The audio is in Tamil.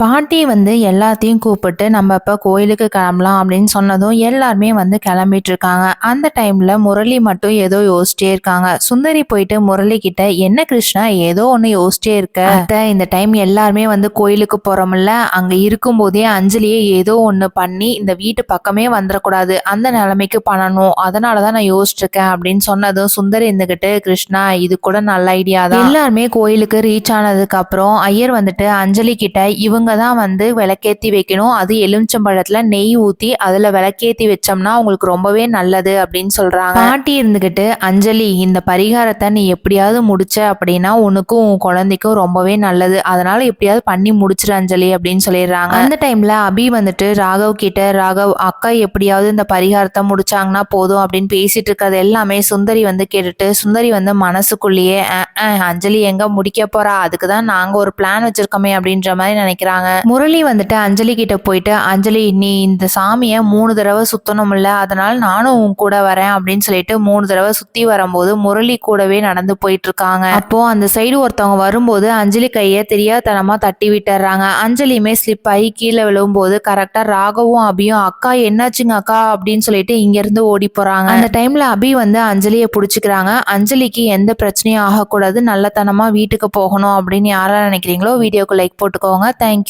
பாட்டி வந்து எல்லாத்தையும் கூப்பிட்டு நம்ம இப்போ கோயிலுக்கு கிளம்பலாம் அப்படின்னு சொன்னதும் எல்லாருமே வந்து கிளம்பிட்டு இருக்காங்க அந்த டைமில் முரளி மட்டும் ஏதோ யோசிச்சிட்டே இருக்காங்க. சுந்தரி போயிட்டு முரளி கிட்ட என்ன கிருஷ்ணா ஏதோ ஒன்று யோசிச்சிட்டே இருக்க. இந்த டைம் எல்லாருமே வந்து கோயிலுக்கு போகிறோம்ல அங்கே இருக்கும்போதே அஞ்சலியே ஏதோ ஒன்று பண்ணி இந்த வீட்டு பக்கமே வந்துடக்கூடாது. அந்த நிலைமைக்கு பண்ணணும். அதனால தான் நான் யோசிச்சிருக்கேன் அப்படின்னு சொன்னதும் சுந்தரி இருந்துகிட்டு கிருஷ்ணா இது கூட நல்ல ஐடியா தான். எல்லாருமே கோயிலுக்கு ரீச் ஆனதுக்கு அப்புறம் ஐயர் வந்துட்டு அஞ்சலி கிட்ட இவங்க தான் வந்து விளக்கேத்தி வைக்கணும். அது எலுமிச்சம்பழத்தில் நெய் ஊற்றி அதில் விளக்கேத்தி வச்சோம்னா உங்களுக்கு ரொம்பவே நல்லது அப்படின்னு சொல்கிறாங்க பாட்டி இருந்துக்கிட்டு அஞ்சலி இந்த பரிகாரத்தை நீ எப்படியாவது முடிச்ச அப்படின்னா உனக்கும் உன் குழந்தைக்கும் ரொம்பவே நல்லது. அதனால எப்படியாவது பண்ணி முடிச்சிரு அஞ்சலி அப்படின்னு சொல்லிடுறாங்க. அந்த டைம்ல அபி வந்துட்டு ராகவ் கிட்ட ராகவ் அக்கா எப்படியாவது இந்த பரிகாரத்தை முடிச்சாங்கன்னா போதும் அப்படின்னு பேசிட்டு இருக்கிறது எல்லாமே சுந்தரி வந்து கேட்டுட்டு சுந்தரி வந்து மனசுக்குள்ளேயே அஞ்சலி எங்க முடிக்க போறா? அதுக்கு தான் நாங்க ஒரு பிளான் வச்சிருக்கோமே அப்படின்ற மாதிரி நினைக்கிறாங்க. முரளி வந்துட்டு அஞ்சலி கிட்ட போயிட்டு அஞ்சலி நீ இந்த சாமியை மூணு தடவை சுத்தணும்ல அதனால நானும் உன் கூட வரேன் அப்படின்னு சொல்லிட்டு மூணு தடவை சுத்தி வரும்போது முரளி கூடவே நடந்து போயிட்டு இருக்காங்க அப்போ அந்த சைடு ஒருத்தவங்க வரும்போது அஞ்சலி கையை தெரியாதனமா தட்டி விட்டுறாங்க. அஞ்சலியுமே ஸ்லிப் ஆகி கீழே விழும்போது கரெக்டா ராகவும் அபியும் அக்கா என்னாச்சுங்க அக்கா? அப்படின்னு சொல்லிட்டு இங்க இருந்து ஓடி போறாங்க. அந்த டைம்ல அபி வந்து அஞ்சலியை புடிச்சுக்கிறாங்க. அஞ்சலிக்கு எந்த பிரச்சனையும் ஆகக்கூடாது. நல்லத்தனமா வீட்டுக்கு போகணும் அப்படின்னு யாரெல்லாம் நினைக்கிறீங்களோ வீடியோக்கு லைக் போட்டுக்கோங்க. தேங்க்யூ